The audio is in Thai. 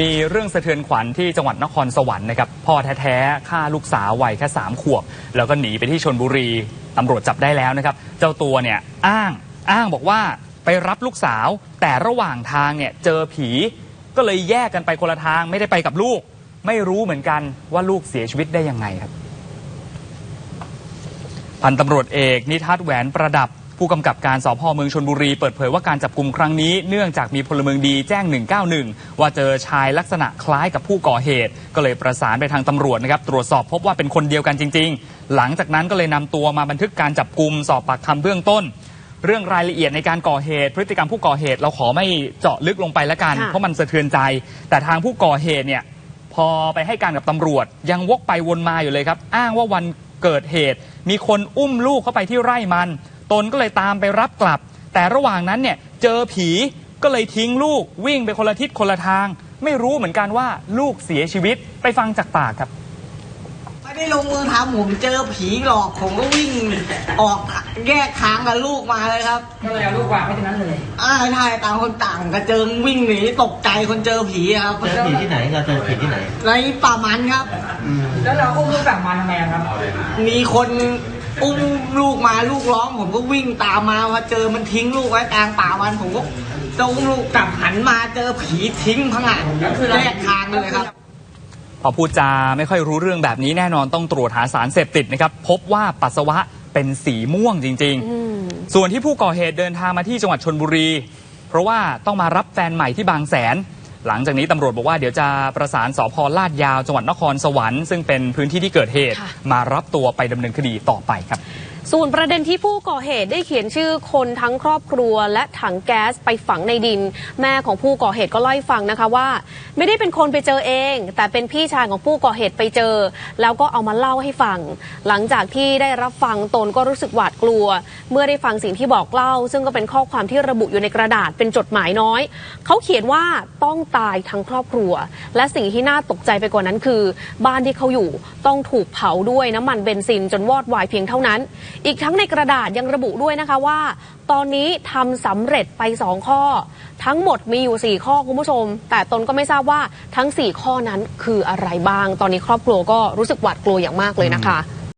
มีเรื่องสะเทือนขวัญที่จังหวัดนครสวรรค์นะครับพ่อแท้ๆฆ่าลูกสาววัยแค่สามขวบ แล้วก็หนีไปที่ชนบุรีตำรวจจับได้แล้วนะครับ เจ้าตัวเนี่ยอ้างอ้างบอกว่าไปรับลูกสาว แต่ระหว่างทางเนี่ยเจอผีก็เลยแยกกันไปคนละทางไม่ได้ไปกับลูก ไม่รู้เหมือนกันว่าลูกเสียชีวิตได้ยังไงครับพันตำรวจเอกนิทัศแหวนประดับ ผู้กำกับการสพเมืองชนบุรีเปิดเผยว่าการจับกลุ่มครั้งนี้ เนื่องจากมีพลเมืองดีแจ้ง 191 ว่าเจอชายลักษณะคล้ายกับผู้ก่อเหตุ ก็เลยประสานไปทางตำรวจนะครับตรวจสอบพบว่าเป็นคนเดียวกันจริง ๆ หลังจากนั้นก็เลยนำตัวมาบันทึกการจับกลุ่มสอบปากคำเบื้องต้น เรื่องรายละเอียดในการก่อเหตุ พฤติกรรมผู้ก่อเหตุเราขอไม่เจาะลึกลงไปแล้วกันค่ะเพราะมันสะเทือนใจ แต่ทางผู้ก่อเหตุเนี่ยพอไปให้การกับตำรวจ ยังวกไปวนมาอยู่เลยครับ อ้างว่าวันเกิดเหตุ มีคนอุ้มลูกเข้าไปที่ไร่มัน ตนก็เลยตามไปรับกลับ แต่ระหว่างนั้นเนี่ยเจอผีก็เลยทิ้งลูกวิ่งไปคนละทิศคนละทาง ไม่รู้เหมือนกันว่าลูกเสียชีวิตไปฟังจากปากครับไม่ได้ลงมือทำผมเจอผีหลอกผมก็วิ่งออกแยกทางกับลูกมาเลยครับก็เลยเอาลูกวางไว้ตรงนั้นเลยอ้าวใช่ต่างคนต่างกระเจิงวิ่งหนีตกใจคนเจอผีครับเจอผีที่ไหนเราเจอผีที่ไหนในป่ามันครับ แล้วเราอุ้มลูกกลับมาทำไมอะครับมีคน อุ้มลูกมาลูกร้องผมก็วิ่งตามมาพอเจอมันทิ้งลูกไว้กลางป่ามันผมก็จะอุ้มลูกกลับหันมาเจอผีทิ้งพังอะแยกทางเลยครับพอพูดจาไม่ค่อยรู้เรื่องแบบนี้แน่นอนต้องตรวจหาสารเสพติดนะครับ พบว่าปัสสาวะเป็นสีม่วงจริง ๆ ส่วนที่ผู้ก่อเหตุเดินทางมาที่จังหวัดชนบุรี เพราะว่าต้องมารับแฟนใหม่ที่บางแสน หลังจากนี้ตำรวจบอกว่าเดี๋ยวจะประสานสพลาดยาวจังหวัดนครสวรรค์ซึ่งเป็นพื้นที่ที่เกิดเหตุค่ะมารับตัวไปดำเนินคดีต่อไปครับ ส่วนประเด็นที่ผู้ก่อเหตุได้เขียนชื่อคนทั้งครอบครัว และถังแก๊สไปฝังในดิน แม่ของผู้ก่อเหตุก็เล่าให้ฟังนะคะว่า ไม่ได้เป็นคนไปเจอเอง แต่เป็นพี่ชายของผู้ก่อเหตุไปเจอ แล้วก็เอามาเล่าให้ฟัง หลังจากที่ได้รับฟังตนก็รู้สึกหวาดกลัว เมื่อได้ฟังสิ่งที่บอกเล่า ซึ่งก็เป็นข้อความที่ระบุอยู่ในกระดาษเป็นจดหมายน้อย เขาเขียนว่าต้องตายทั้งครอบครัว และสิ่งที่น่าตกใจไปกว่านั้นคือ บ้านที่เขาอยู่ต้องถูกเผาด้วยน้ำมันเบนซินจนวอดวายเพียงเท่านั้นอีกทั้งในกระดาษยังระบุด้วยนะคะว่า ตอนนี้ทำสำเร็จไปสองข้อ ทั้งหมดมีอยู่ 4 ข้อคุณผู้ชม แต่ตนก็ไม่ทราบว่าทั้ง 4 ข้อนั้นคืออะไรบ้าง ตอนนี้ครอบครัวก็รู้สึกหวาดกลัวอย่างมากเลยนะคะ